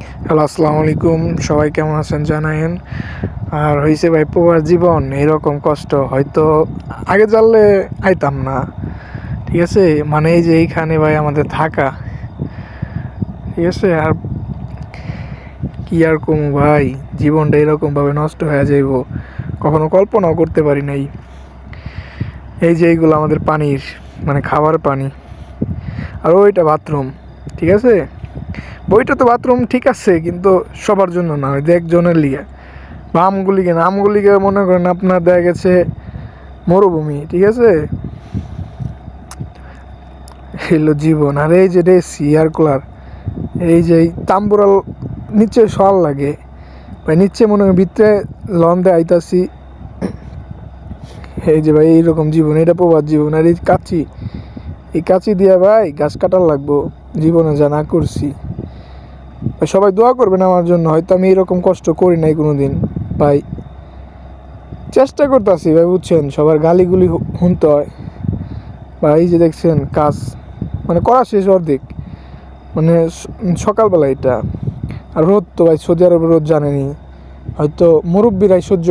Hello, আসসালামু আলাইকুম। সবাই কেমন আছেন জানায়েন? আর হয়েছে ভাই পোয়ার জীবন এরকম কষ্ট, হয়তো আগে জানলে আইতাম না। ঠিক আছে? মানে এই যে এইখানে ভাই আমাদের থাকা। ঠিক আছে? আর কি আর কম ভাই? জীবনটা এরকমভাবে নষ্ট হয়ে যাইব। কখনো কল্পনাও করতে পারি নাই। এই যে এইগুলো আমাদের পানির মানে খাবার পানি। আর ওইটা বাথরুম। ঠিক আছে? বইটা তো বাথরুম ঠিক আছে, কিন্তু সবার জন্য না যে একজনের লিগে বা আমগুলিকে না আমগুলিকে মনে করেন আপনার দেখা গেছে মরুভূমি, ঠিক আছে? হলো জীবন, আর এই যে রেসি, এয়ার কুলার, এই যে তাম্বুরাল নিচে সল লাগে। ভাই, নিচে মনে হয় ভিতরে লন দিয়ে এই যে ভাই, এইরকম জীবন, এটা প্রবাদ জীবন, আর এই কাচি এই কাচি দিয়া ভাই, গাছ কাটার লাগবো। জীবনে যা না করছি। সবাই দোয়া করবেন আমার জন্য, হয়তো আমি এরকম কষ্ট করি নাই কোনো দিন ভাই, চেষ্টা করতেছি, ভাই, বুঝছেন? সবার গালিগুলি শুনতে হয়। বা এই যে দেখছেন, কাজ মানে করা শেষ অর্ধেক। মানে সকালবেলা এটা। আর রোদ তো ভাই, সৌদি আরবের রোদ জানেনি হয়তো মুরব্বীরাই সহ্য